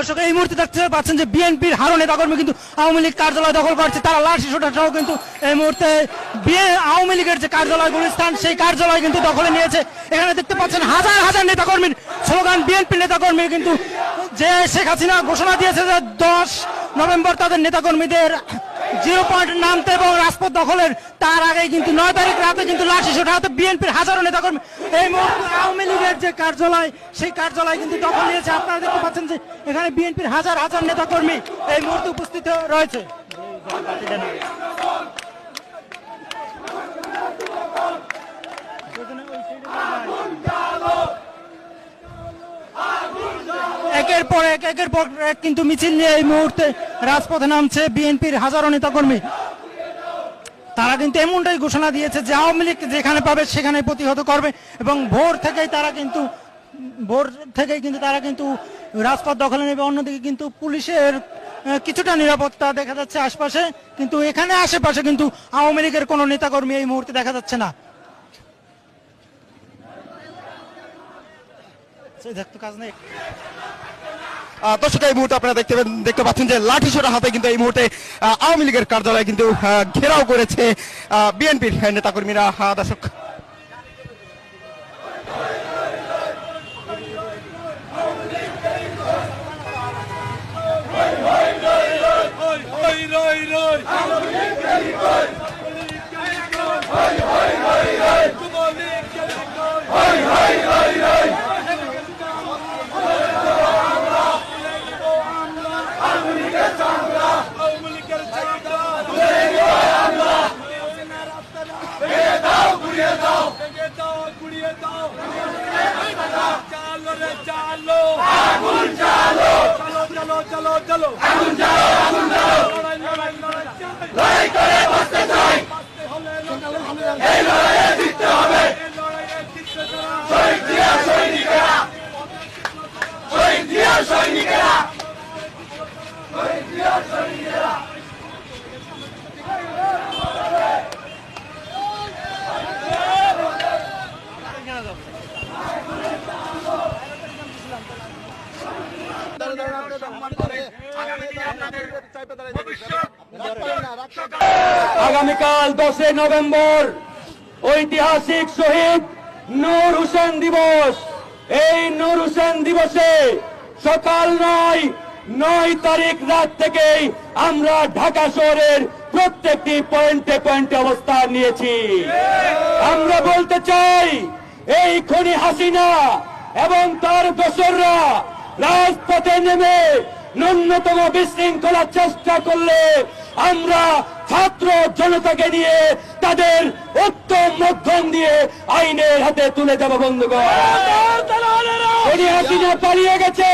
দর্শক, এই মুহূর্তে দেখতে পাচ্ছেন যে বিএনপির হারো নেতাকর্মী কিন্তু আওয়ামী লীগ কার্যালয় দখল করছে। তারা লাঠি সোটা সহ কিন্তু এই মুহূর্তে আওয়ামী লীগের যে কার্যালয়গুলি স্থান সেই কার্যালয় কিন্তু দখলে নিয়েছে। এখানে দেখতে পাচ্ছেন হাজার হাজার নেতাকর্মীর স্লোগান, বিএনপি নেতাকর্মী কিন্তু যে শেখ হাসিনা ঘোষণা দিয়েছে যে দশ নভেম্বর তাদের নেতাকর্মীদের জিরো পয়েন্ট নামতে এবং রাজপথ দখলের, তার আগে কিন্তু নয় তারিখ রাতে কিন্তু লাঠি হাতে বিএনপির হাজারো নেতাকর্মী। এই মুহূর্তে আওয়ামী লীগের যে কার্যালয়, সেই কার্যালয় কিন্তু দখল নিয়েছে। আপনারা দেখতে পাচ্ছেন যে এখানে বিএনপির হাজার হাজার নেতাকর্মী এই মুহূর্তে উপস্থিত রয়েছে। একের পর এক, একের পর এক কিন্তু মিছিল নিয়ে এই মুহূর্তে রাজপথে নামছে বিএনপির হাজারো নেতাকর্মী তারা কিন্তু এমনটাই ঘোষণা দিয়েছে যে আওয়ামী লীগ যেখানে পাবে সেখানে প্রতিহত করবে এবং ভোর থেকেই তারা কিন্তু, ভোর থেকেই কিন্তু তারা কিন্তু রাজপথ দখলে নেবে। অন্যদিকে কিন্তু পুলিশের কিছুটা নিরাপত্তা দেখা যাচ্ছে আশপাশে, কিন্তু এখানে আশেপাশে কিন্তু আওয়ামী লীগের কোনো নেতাকর্মী এই মুহূর্তে দেখা যাচ্ছে না। দেখতো কাজ নেই। দর্শক এই মুহূর্তে আপনারা দেখতে দেখতে পাচ্ছেন যে লাঠি সোটা হাতে কিন্তু এই মুহূর্তে আওয়ামী লীগের কার্যালয় কিন্তু ঘেরাও করেছে বিএনপির নেতাকর্মীরা আহ, দর্শক চলো চলো চলো আগুন চালো আগুন চালো লড়াই লড়াই লড়াই লড়াই করে আগামীকাল দশই নভেম্বর ঐতিহাসিক শহীদ নূর হোসেন দিবস। এই নূর হোসেন দিবসে সকাল নয় নয় তারিখ রাত থেকেই আমরা ঢাকা শহরের প্রত্যেকটি পয়েন্টে পয়েন্টে অবস্থান নিয়েছি। আমরা বলতে চাই, এই খনি হাসিনা এবং তার দোসররা রাজপথে নেমে ন্যূনতম বিশৃঙ্খলার চেষ্টা করলে আমরা ছাত্র জনতাকে নিয়ে তাদের উত্তম মধ্যম দিয়ে আইনের হাতে তুলে দেব, বন্ধুগণ। পালিয়ে গেছে,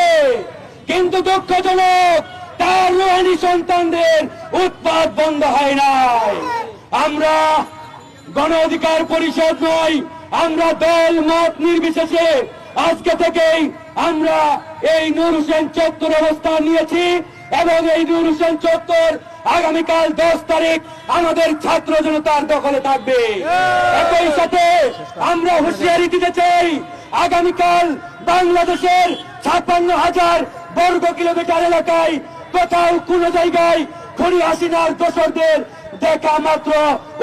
কিন্তু দুঃখজনক তার রোহানি সন্তানদের উৎপাদ বন্ধ হয় নাই। আমরা গণ অধিকার পরিষদ নয় আমরা দল, মত নির্বিশেষে আজকে থেকেই আমরা এই নূর হোসেন চত্বর অবস্থান নিয়েছি। এবং এই নূর হোসেন চত্বর আগামীকাল দশ তারিখ আমাদের ছাত্র জনতার দখলে থাকবে। একই সাথে আমরা হুঁশিয়ারি দিতে চাই আগামীকাল বাংলাদেশের ছাপ্পান্ন হাজার বর্গ কিলোমিটার এলাকায় কোথাও কোন জায়গায় খড়ি হাসিনার দোসরদের দেখা মাত্র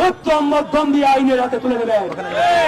উত্তম মধ্যম দিয়ে আইনের হাতে তুলে দেবেন।